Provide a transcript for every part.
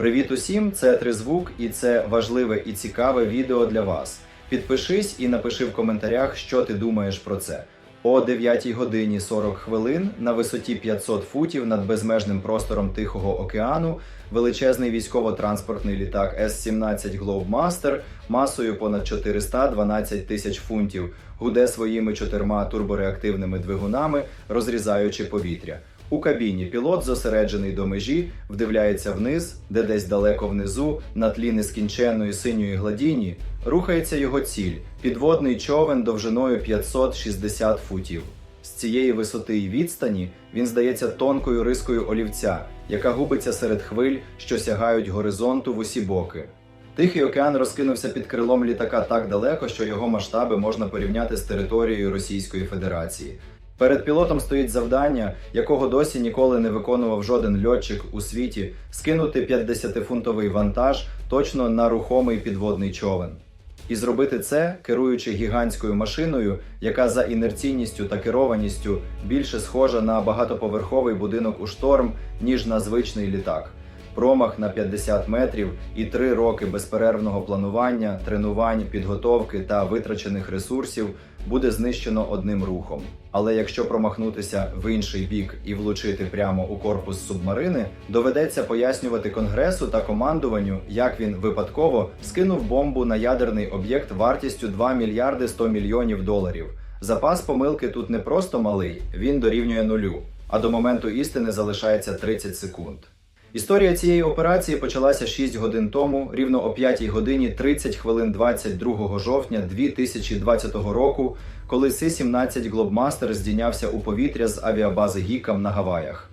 Привіт усім! Це Тризвук, і це важливе і цікаве відео для вас. Підпишись і напиши в коментарях, що ти думаєш про це. О 9 годині 40 хвилин на висоті 500 футів над безмежним простором Тихого океану величезний військово-транспортний літак С-17 Globemaster масою понад 412 тисяч фунтів гуде своїми чотирма турбореактивними двигунами, розрізаючи повітря. У кабіні пілот зосереджений до межі, вдивляється вниз, де десь далеко внизу, на тлі нескінченної синьої гладіні, рухається його ціль підводний човен довжиною 560 футів. З цієї висоти і відстані він здається тонкою рискою олівця, яка губиться серед хвиль, що сягають горизонту в усі боки. Тихий океан розкинувся під крилом літака так далеко, що його масштаби можна порівняти з територією Російської Федерації. Перед пілотом стоїть завдання, якого досі ніколи не виконував жоден льотчик у світі, скинути 50-фунтовий вантаж точно на рухомий підводний човен. І зробити це, керуючи гігантською машиною, яка за інерційністю та керованістю більше схожа на багатоповерховий будинок у шторм, ніж на звичний літак. Промах на 50 метрів і три роки безперервного планування, тренувань, підготовки та витрачених ресурсів буде знищено одним рухом. Але якщо промахнутися в інший бік і влучити прямо у корпус субмарини, доведеться пояснювати конгресу та командуванню, як він випадково скинув бомбу на ядерний об'єкт вартістю 2 мільярди 100 мільйонів доларів. Запас помилки тут не просто малий, він дорівнює нулю. А до моменту істини залишається 30 секунд. Історія цієї операції почалася 6 годин тому, рівно о 5 годині 30 хвилин 22 жовтня 2020 року, коли Си-17 Глобмастер здійнявся у повітря з авіабази Гікам на Гаваях.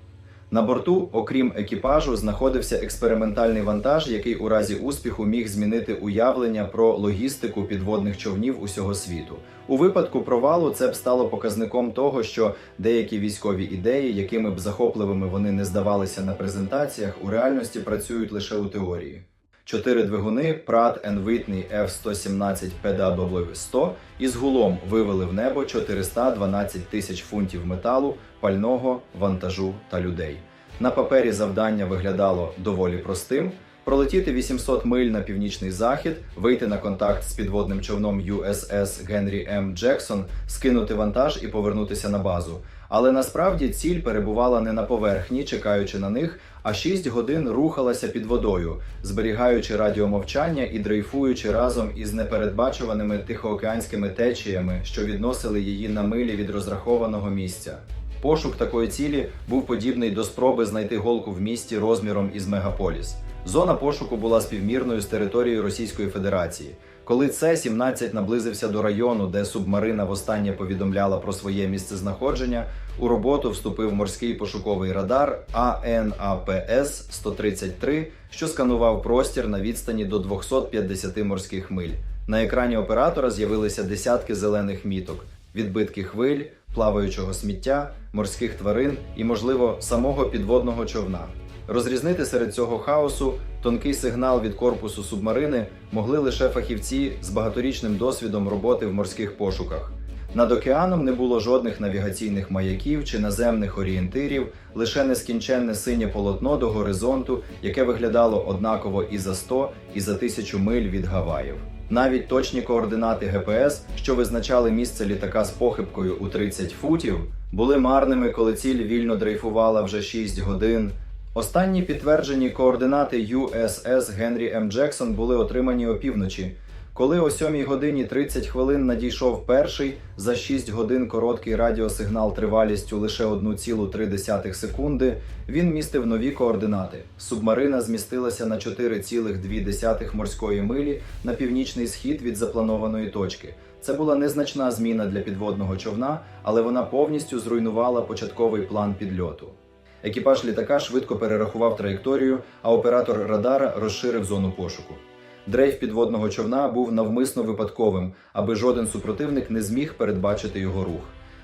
На борту, окрім екіпажу, знаходився експериментальний вантаж, який у разі успіху міг змінити уявлення про логістику підводних човнів усього світу. У випадку провалу це б стало показником того, що деякі військові ідеї, якими б захопливими вони не здавалися на презентаціях, у реальності працюють лише у теорії. Чотири двигуни Pratt Whitney F-117 PW100 із гулом вивели в небо 412 тисяч фунтів металу, пального, вантажу та людей. На папері завдання виглядало доволі простим: пролетіти 800 миль на північний захід, вийти на контакт з підводним човном USS Генрі М. Джексон, скинути вантаж і повернутися на базу. Але насправді ціль перебувала не на поверхні, чекаючи на них, а 6 годин рухалася під водою, зберігаючи радіомовчання і дрейфуючи разом із непередбачуваними тихоокеанськими течіями, що відносили її на милі від розрахованого місця. Пошук такої цілі був подібний до спроби знайти голку в місті розміром із мегаполіс. Зона пошуку була співмірною з територією Російської Федерації. Коли С-17 наблизився до району, де субмарина востаннє повідомляла про своє місцезнаходження, у роботу вступив морський пошуковий радар АНАПС 133, що сканував простір на відстані до 250 морських миль. На екрані оператора з'явилися десятки зелених міток, відбитки хвиль, плаваючого сміття, морських тварин і, можливо, самого підводного човна. Розрізнити серед цього хаосу тонкий сигнал від корпусу субмарини могли лише фахівці з багаторічним досвідом роботи в морських пошуках. Над океаном не було жодних навігаційних маяків чи наземних орієнтирів, лише нескінченне синє полотно до горизонту, яке виглядало однаково і за 100, і за тисячу миль від Гаваїв. Навіть точні координати ГПС, що визначали місце літака з похибкою у 30 футів, були марними, коли ціль вільно дрейфувала вже 6 годин. Останні підтверджені координати USS Генрі М. Джексон були отримані опівночі. Коли о 7 годині 30 хвилин надійшов перший за 6 годин короткий радіосигнал тривалістю лише 1,3 секунди, він містив нові координати. Субмарина змістилася на 4,2 морської милі на північний схід від запланованої точки. Це була незначна зміна для підводного човна, але вона повністю зруйнувала початковий план підльоту. Екіпаж літака швидко перерахував траєкторію, а оператор радара розширив зону пошуку. Дрейф підводного човна був навмисно випадковим, аби жоден супротивник не зміг передбачити його рух.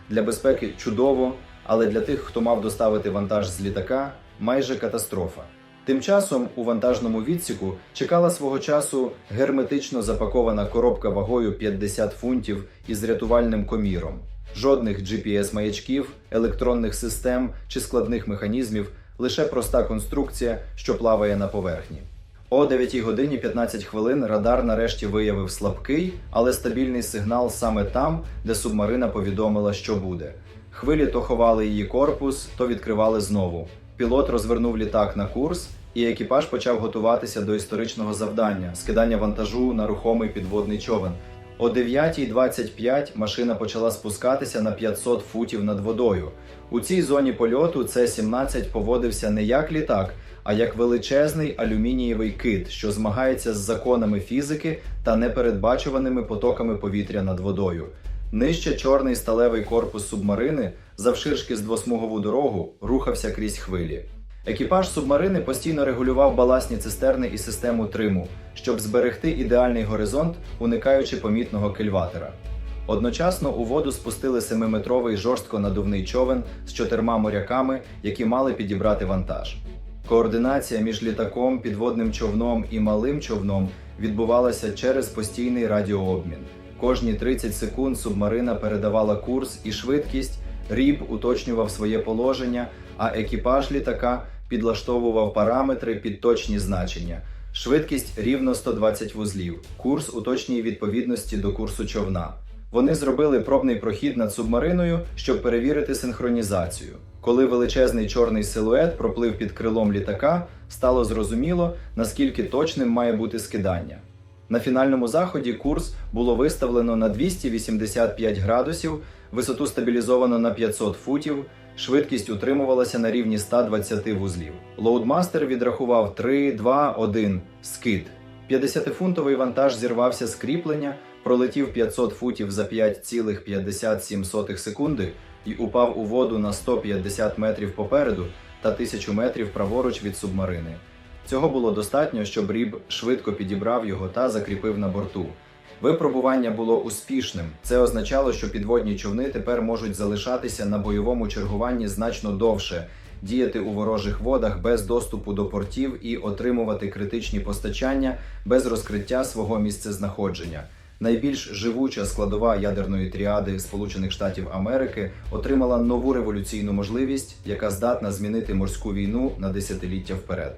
Для безпеки чудово, але для тих, хто мав доставити вантаж з літака, майже катастрофа. Тим часом у вантажному відсіку чекала свого часу герметично запакована коробка вагою 50 фунтів із рятувальним коміром. Жодних GPS-маячків, електронних систем чи складних механізмів, лише проста конструкція, що плаває на поверхні. О 9 годині 15 хвилин радар нарешті виявив слабкий, але стабільний сигнал саме там, де субмарина повідомила, що буде. Хвилі то ховали її корпус, то відкривали знову. Пілот розвернув літак на курс, і екіпаж почав готуватися до історичного завдання скидання вантажу на рухомий підводний човен. О 9.25 машина почала спускатися на 500 футів над водою. У цій зоні польоту С-17 поводився не як літак, а як величезний алюмінієвий кит, що змагається з законами фізики та непередбачуваними потоками повітря над водою. Нижче чорний сталевий корпус субмарини, завширшки з двосмугову дорогу, рухався крізь хвилі. Екіпаж субмарини постійно регулював баласні цистерни і систему триму, щоб зберегти ідеальний горизонт, уникаючи помітного кильватера. Одночасно у воду спустили 7-метровий жорстко надувний човен з чотирма моряками, які мали підібрати вантаж. Координація між літаком, підводним човном і малим човном відбувалася через постійний радіообмін. Кожні 30 секунд субмарина передавала курс і швидкість, ріб уточнював своє положення, а екіпаж літака підлаштовував параметри під точні значення. Швидкість рівно 120 вузлів, курс у відповідності до курсу човна. Вони зробили пробний прохід над субмариною, щоб перевірити синхронізацію. Коли величезний чорний силует проплив під крилом літака, стало зрозуміло, наскільки точним має бути скидання. На фінальному заході курс було виставлено на 285 градусів, висоту стабілізовано на 500 футів, швидкість утримувалася на рівні 120 вузлів. Лоудмастер відрахував 3, 2, 1, скид. 50-фунтовий вантаж зірвався з кріплення, пролетів 500 футів за 5,57 секунди і упав у воду на 150 метрів попереду та 1000 метрів праворуч від субмарини. Цього було достатньо, щоб Ріб швидко підібрав його та закріпив на борту. Випробування було успішним. Це означало, що підводні човни тепер можуть залишатися на бойовому чергуванні значно довше, діяти у ворожих водах без доступу до портів і отримувати критичні постачання без розкриття свого місцезнаходження. Найбільш живуча складова ядерної тріади Сполучених Штатів Америки отримала нову революційну можливість, яка здатна змінити морську війну на десятиліття вперед.